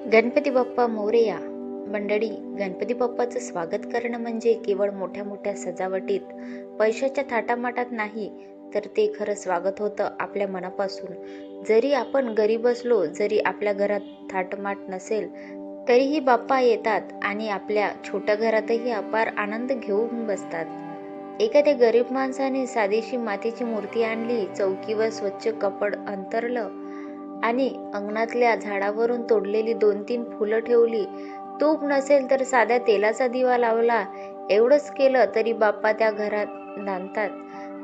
गणपती बाप्पा मोरया मंडळी गणपती बाप्पाचं स्वागत करणं म्हणजे केवळ मोठ्या मोठ्या सजावटीत पैशाच्या थाटामाटात नाही तर ते खरं स्वागत होतं आपल्या मनापासून. जरी आपण गरीब असलो जरी आपल्या घरात थाटमाट नसेल तरीही बाप्पा येतात आणि आपल्या छोट्या घरातही अपार आनंद घेऊन बसतात. एखाद्या गरीब माणसाने साधीशी मातीची मूर्ती आणली चौकीवर स्वच्छ कपड अंतरलं आणि अंगणातल्या झाडावरून तोडलेली दोन तीन फुलं ठेवली. तूप नसेल तर साध्या तेलाचा दिवा लावला. एवढंच केलं तरी बाप्पा त्या घरात नांदतात.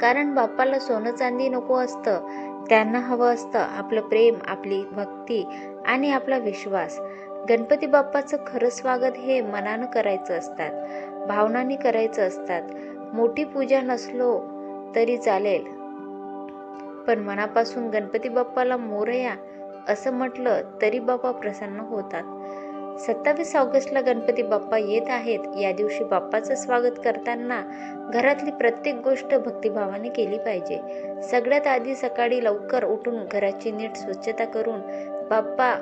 कारण बाप्पाला सोनं चांदी नको असतं. त्यांना हवं असतं आपलं प्रेम आपली भक्ती आणि आपला विश्वास. गणपती बाप्पाचं खरं स्वागत हे मनानं करायचं असतात. भावनांनी करायचं असतात. मोठी पूजा नसलो तरी चालेल. पण मनापासून गणपती बाप्पाला मोरया असं म्हटलं तरी बाप्पा प्रसन्न होतात. सत्तावीस ऑगस्टला गणपती बाप्पा येत आहेत. या दिवशी बाप्पाचं स्वागत करताना घरातली प्रत्येक गोष्ट भक्तिभावाने केली पाहिजे. सगळ्यात आधी सकाळी लवकर उठून घराची नीट स्वच्छता करून बाप्पा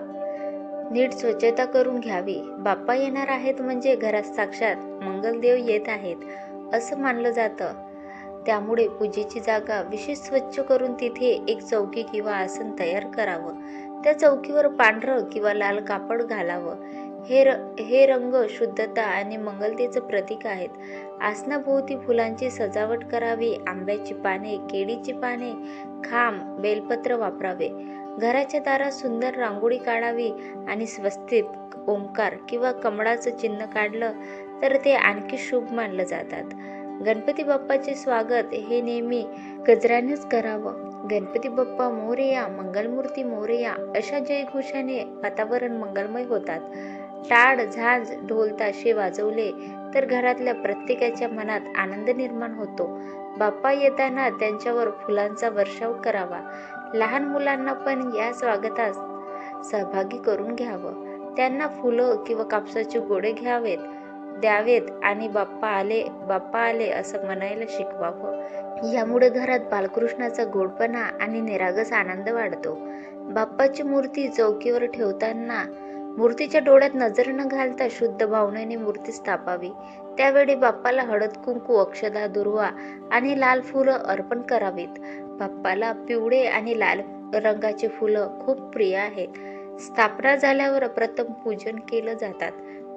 नीट स्वच्छता करून घ्यावी. बाप्पा येणार आहेत म्हणजे घरात साक्षात मंगलदेव येत आहेत असं मानलं जातं. त्यामुळे पूजेची जागा विशेष स्वच्छ करून तिथे एक चौकी किंवा आसन तयार करावं. त्या चौकीवर पांढरं किंवा लाल कापड घालावं. हे र हे रंग शुद्धता आणि मंगलतेचं प्रतीक आहेत. आसनाभोवती फुलांची सजावट करावी आंब्याची पाने केळीची पाने खांब बेलपत्र वापरावे. घराच्या दारात सुंदर रांगोळी काढावी आणि स्वस्तिक ओंकार किंवा कमळाचं चिन्ह काढलं तर ते आणखी शुभ मानलं जातात. गणपती बाप्पाचे स्वागत हे नेहमी गजरानेच करावं. गणपती बाप्पा मोरया मंगलमूर्ती मोरया अशा जयघोषाने वातावरण मंगलमय होतात. टाळ झांज ढोल ताशे वाजवले तर घरातल्या प्रत्येकाच्या मनात आनंद निर्माण होतो. बाप्पा येताना त्यांच्यावर फुलांचा वर्षाव करावा. लहान मुलांना पण या स्वागतात सहभागी करून घ्यावं. त्यांना फुलं किंवा कापसाचे गोडे घ्यावेत. द्यावेत आणि बाप्पा आले बाप्पा आले असं म्हणायला शिकवावं यामुळे घरात बालकृष्णाचा गोडपणा आणि निरागस आनंद वाढतो. बाप्पाची मूर्ती चौकीवर ठेवताना मूर्तीच्या डोळ्यात नजर न घालता शुद्ध भावनेने मूर्ती स्थापावी. त्यावेळी बाप्पाला हळद कुंकू अक्षदा दुर्वा आणि लाल फुलं अर्पण करावीत. बाप्पाला पिवळे आणि लाल रंगाची फुलं खूप प्रिय आहेत. स्थापना झाल्यावर प्रथम पूजन केलं जातात.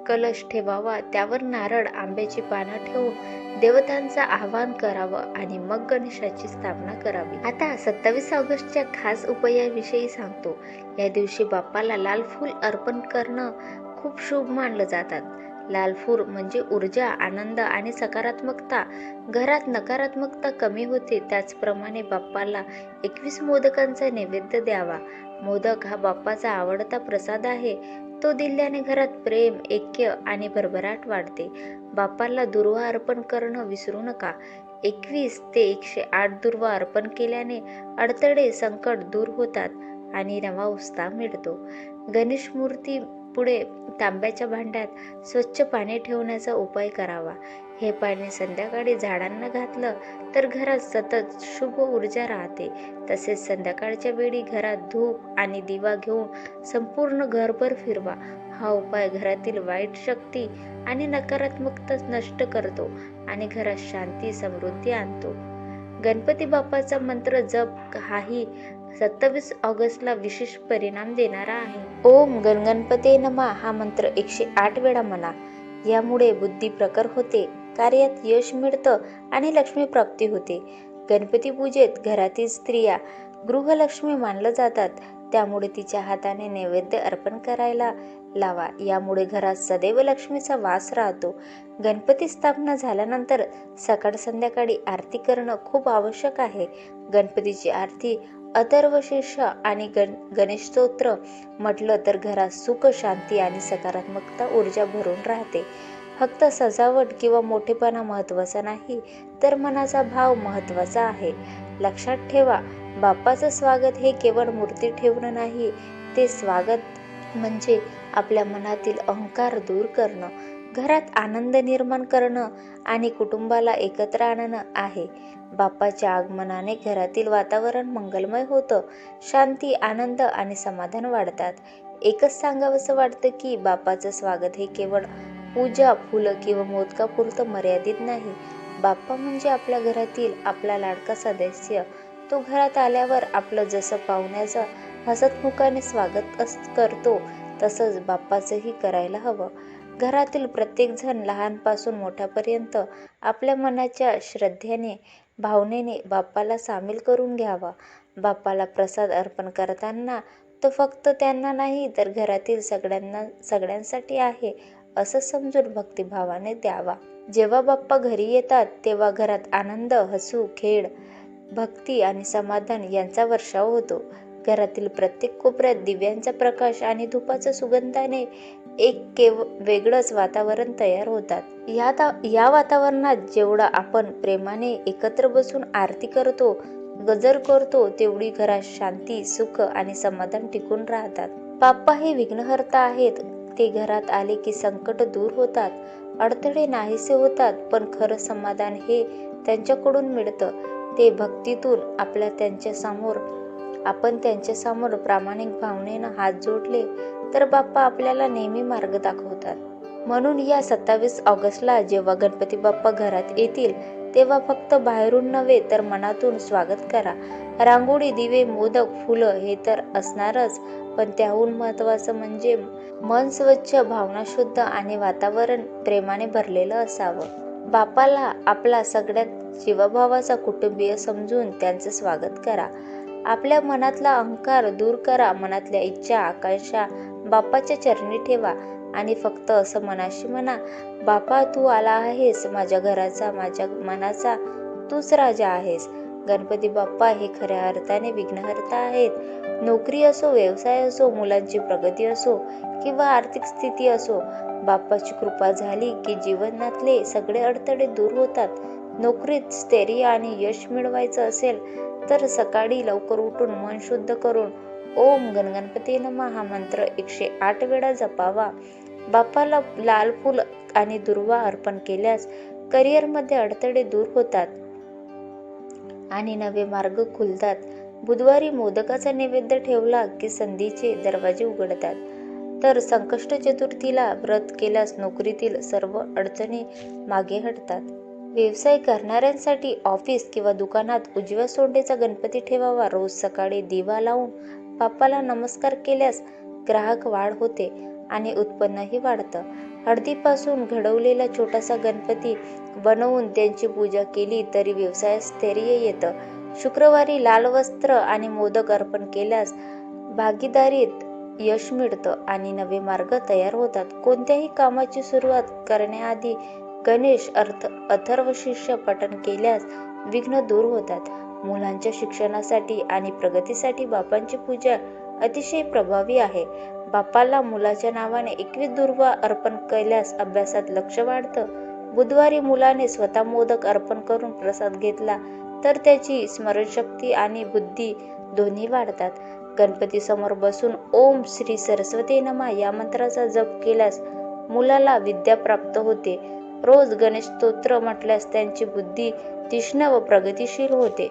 कलश ठेवावा त्यावर नारळ आंब्याची पानं ठेवून देवतांचं आवाहन करावं आणि मग गणेशाची स्थापना करावी. आता सत्तावीस ऑगस्टच्या खास उपायाविषयी सांगतो. या दिवशी बाप्पाला लाल फूल अर्पण करणं खूप शुभ मानलं जातात. लाल फूल म्हणजे ऊर्जा आनंद आणि सकारात्मकता. घरात नकारात्मकता कमी होते त्याचप्रमाणे बाप्पाला एकवीस मोदकांचा नैवेद्य द्यावा. मोदक हा बाप्पाचा आवडता प्रसाद आहे. तो दिल्याने घरात प्रेम ऐक्य आणि भरभराट वाढते. बापाला दुर्वा अर्पण करणं विसरू नका. एकवीस ते एकशे आठ दुर्वा अर्पण केल्याने अडथळे संकट दूर होतात आणि नवा उत्साह मिळतो. गणेश मूर्ती पुढे तांब्याच्या भांड्यात स्वच्छ पाणी ठेवण्याचा उपाय करावा. हे पाणी संध्याकाळी झाडांना घातलं तर घरात सतत शुभ ऊर्जा राहते. तसेच संध्याकाळच्या वेळी घरात धूप आणि दिवा घेऊन संपूर्ण घरभर फिरवा. हा उपाय घरातील वाईट शक्ती आणि नकारात्मकता नष्ट करतो आणि घरात शांती समृद्धी आणतो. गणपती बाप्पाचा मंत्र जप हाही सत्तावीस ऑगस्टला विशेष परिणाम देणारा आहे. ओम गणगणपते नमा हा मंत्र एकशे आठ वेळा म्हणा. यामुळे बुद्धी प्रकर होते. कार्यात यश मिळतं आणि लक्ष्मी प्राप्ती होते. गणपती पूजेत घरातील स्त्रिया गृहलक्ष्मी मानलं जातात. त्यामुळे तिच्या हाताने नैवेद्य अर्पण करायला लावा. यामुळे घरात सदैव लक्ष्मीचा वास राहतो. गणपती स्थापना झाल्यानंतर सकाळ संध्याकाळी आरती करणं खूप आवश्यक आहे. गणपतीची आरती अथर्वशीर्ष आणि गण गणेश स्तोत्र म्हटलं तर घरात सुख शांती आणि सकारात्मकता ऊर्जा भरून राहते. फक्त सजावट किंवा मोठेपणा महत्त्वाचा नाही तर मनाचा भाव महत्त्वाचा आहे. लक्षात ठेवा बाप्पाचं स्वागत हे केवळ मूर्ती ठेवणं नाही ते स्वागत म्हणजे आपल्या मनातील अहंकार दूर करणं घरात आनंद निर्माण करणं आणि कुटुंबाला एकत्र आणणं आहे. बाप्पाच्या आगमनाने घरातील वातावरण मंगलमय होतं शांती आनंद आणि समाधान वाढतात. एकच सांगावंसं वाटतं की बाप्पाचं स्वागत हे केवळ पूजा फुलं किंवा मोदकापुरतं मर्यादित नाही. बाप्पा म्हणजे आपल्या घरातील आपला लाडका सदस्य. तो घरात आल्यावर आपलं जसं पाहुण्याचं हसतमुखाने स्वागत अस करतो तसंच बाप्पाचंही करायला हवं. घरातील प्रत्येकजण लहानपासून मोठ्यापर्यंत आपल्या मनाच्या श्रद्धेने भावनेने बाप्पाला सामील करून घ्यावा. बाप्पाला प्रसाद अर्पण करताना तो फक्त त्यांना नाही तर घरातील सगळ्यांना सगळ्यांसाठी आहे असं समजून भक्तिभावाने द्यावा. जेव्हा बाप्पा घरी येतात तेव्हा घरात आनंद हसू खेळ भक्ती आणि समाधान यांचा वर्षाव होतो. घरातील प्रत्येक कोपऱ्यात दिव्यांचा प्रकाश आणि धुपाच्या सुगंधाने एक केव वेगळंच वातावरण तयार होतात. या ता या वातावरणात जेवढा आपण प्रेमाने एकत्र बसून आरती करतो गजर करतो तेवढी घरात शांती सुख आणि समाधान टिकून राहतात. बाप्पा हे विघ्नहर्ता आहेत. ते घरात आले की संकट दूर होतात. अडथळे नाहीसे होतात पण खरं समाधान हे त्यांच्याकडून मिळतं. ते भक्तीतून आपल्या त्यांच्यासमोर आपण त्यांच्यासमोर प्रामाणिक भावनेनं हात जोडले तर बाप्पा आपल्याला नेहमी मार्ग दाखवतात. म्हणून या सत्तावीस ऑगस्टला जेव्हा गणपती बाप्पा घरात येतील तेव्हा फक्त बाहेरून नव्हे तर मनातून स्वागत करा. रांगोळी दिवे मोदक फुलं हे तर असणारच पण त्याहून महत्त्वाचं म्हणजे मन स्वच्छ भावना शुद्ध आणि वातावरण प्रेमाने भरलेलं असावं. बापाला आपला सगळ्यात जीवभावाचा कुटुंबीय समजून त्यांचं स्वागत करा. आपल्या मनातला अहंकार दूर करा मनातल्या इच्छा आकांक्षा बापाच्या चरणी ठेवा आणि फक्त असं मनाशी म्हणा बापा तू आला आहेस माझ्या घराचा माझ्या मनाचा तूच राजा आहेस. गणपती बाप्पा हे खऱ्या अर्थाने विघ्नहर्ता आहेत. नोकरी असो व्यवसाय असो मुलांची प्रगती असो किंवा आर्थिक स्थिती असो बाप्पाची कृपा झाली की जीवनातले सगळे अडथळे दूर होतात. नोकरीत स्थैर्य आणि यश मिळवायचं असेल तर सकाळी लवकर उठून मन शुद्ध करून ओम गणगणपती नमा हा मंत्र एकशे आठ वेळा जपावा. बाप्पाला लाल फूल आणि दुर्वा अर्पण केल्यास करिअरमध्ये अडथळे दूर होतात. आणि नवे मार्ग खुलतात. बुधवारी मोदकाचा नैवेद्य ठेवला की संधीचे दरवाजे उघडतात. तर संकष्ट चतुर्थीला व्रत केल्यास नोकरीतील सर्व अडचणी मागे हटतात. व्यवसाय करणाऱ्यांसाठी ऑफिस किंवा दुकानात उजव्या सोंडेचा गणपती ठेवावा रोज सकाळी दिवा लावून बाप्पाला नमस्कार केल्यास ग्राहक वाढ होते आणि उत्पन्नही वाढतं. हळदीपासून घडवलेला छोटासा गणपती बनवून त्यांची पूजा केली तरी व्यवसायात स्थैर्य येतं. शुक्रवारी लाल वस्त्र आणि मोदक अर्पण केल्यास भागीदारीत यश मिळतं आणि नवे मार्ग तयार होतात. कोणत्याही कामाची सुरुवात करण्याआधी गणेश अर्थ अथर्व शिष्य पठण केल्यास विघ्न दूर होतात. मुलांच्या शिक्षणासाठी आणि प्रगतीसाठी बापांची पूजा अतिशय प्रभावी आहे. बाप्पाला मुलाच्या नावाने एकवीस दुर्वा अर्पण केल्यास अभ्यासात लक्ष वाढतं. बुधवारी मुलाने स्वतः मोदक अर्पण करून प्रसाद घेतला तर त्याची स्मरणशक्ती आणि बुद्धी दोन्ही वाढतात. गणपती समोर बसून ओम श्री सरस्वती नमा या मंत्राचा जप केल्यास मुलाला विद्या प्राप्त होते. रोज गणेश स्तोत्र म्हटल्यास त्यांची बुद्धी तीक्ष्ण व प्रगतिशील होते.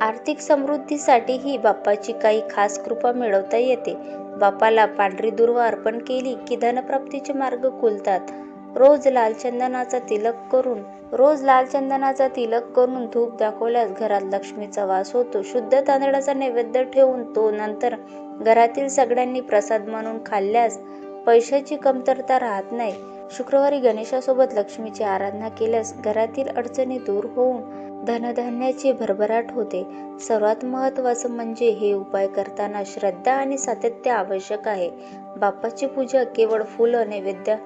आर्थिक समृद्धीसाठीही बाप्पाची काही खास कृपा मिळवता येते. बाप्पाला पांढरी दुर्वा अर्पण केली की धनप्राप्तीचे मार्ग खुलतात. रोज लाल चंदनाचा तिलक करून रोज लाल चंदनाचा तिलक करून धूप दाखवल्यास घरात लक्ष्मीचा वास होतो. शुद्ध तांदळाचा नैवेद्य ठेवून तो नंतर घरातील सगळ्यांनी प्रसाद म्हणून खाल्ल्यास पैशाची कमतरता राहत नाही. शुक्रवारी गणेशासोबत लक्ष्मीची आराधना केल्यास घरातील अडचणी दूर होऊन धनधान्याची भरभराट होते. सर्वात महत्त्वाचं म्हणजे हे उपाय करताना श्रद्धा आणि सातत्य आवश्यक आहे. बाप्पाची पूजा केवळ फुलं नैवेद्य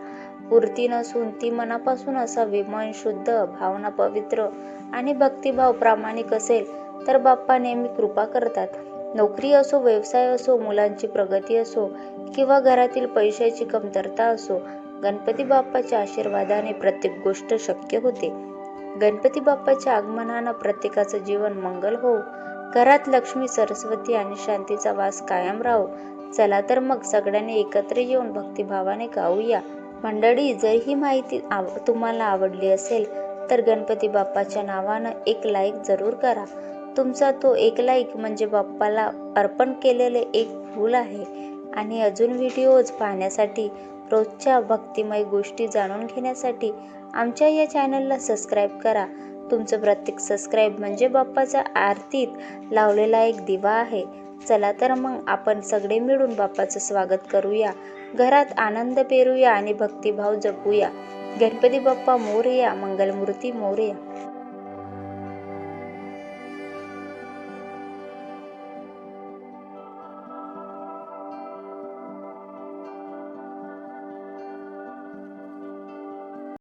पूर्ती नसून ती मनापासून असावी. मन शुद्ध भावना पवित्र आणि भक्तिभाव प्रामाणिक असेल तर बाप्पा नेहमी कृपा करतात. नोकरी असो व्यवसाय असो मुलांची प्रगती असो किंवा घरातील पैशाची कमतरता असो गणपती बाप्पाच्या आशीर्वादाने प्रत्येक गोष्ट शक्य होते. गणपती बाप्पाच्या आगमनानं प्रत्येकाचं जीवन मंगल हो घरात लक्ष्मी सरस्वती आणि शांतीचा वास कायम राहो. चला तर मग सगळ्यांनी एकत्र येऊन भक्तिभावाने गाऊया. मंडळी जर ही माहिती आव तुम्हाला आवडली असेल तर गणपती बाप्पाच्या नावानं एक लाईक जरूर करा. तुमचा तो एक लाईक म्हणजे बाप्पाला अर्पण केलेले एक फूल आहे. आणि अजून व्हिडिओज पाहण्यासाठी रोजच्या भक्तिमय गोष्टी जाणून घेण्यासाठी आमच्या या चॅनलला सबस्क्राईब करा. तुमचं प्रत्येक सबस्क्राईब म्हणजे बाप्पाचा आरतीत लावलेला एक दिवा आहे. चला तर मग आपण सगळे मिळून बाप्पाचं स्वागत करूया. घरात आनंद पेरूया आणि भक्तिभाव जपूया. गणपती बाप्पा मोरया मंगलमूर्ती मोरया.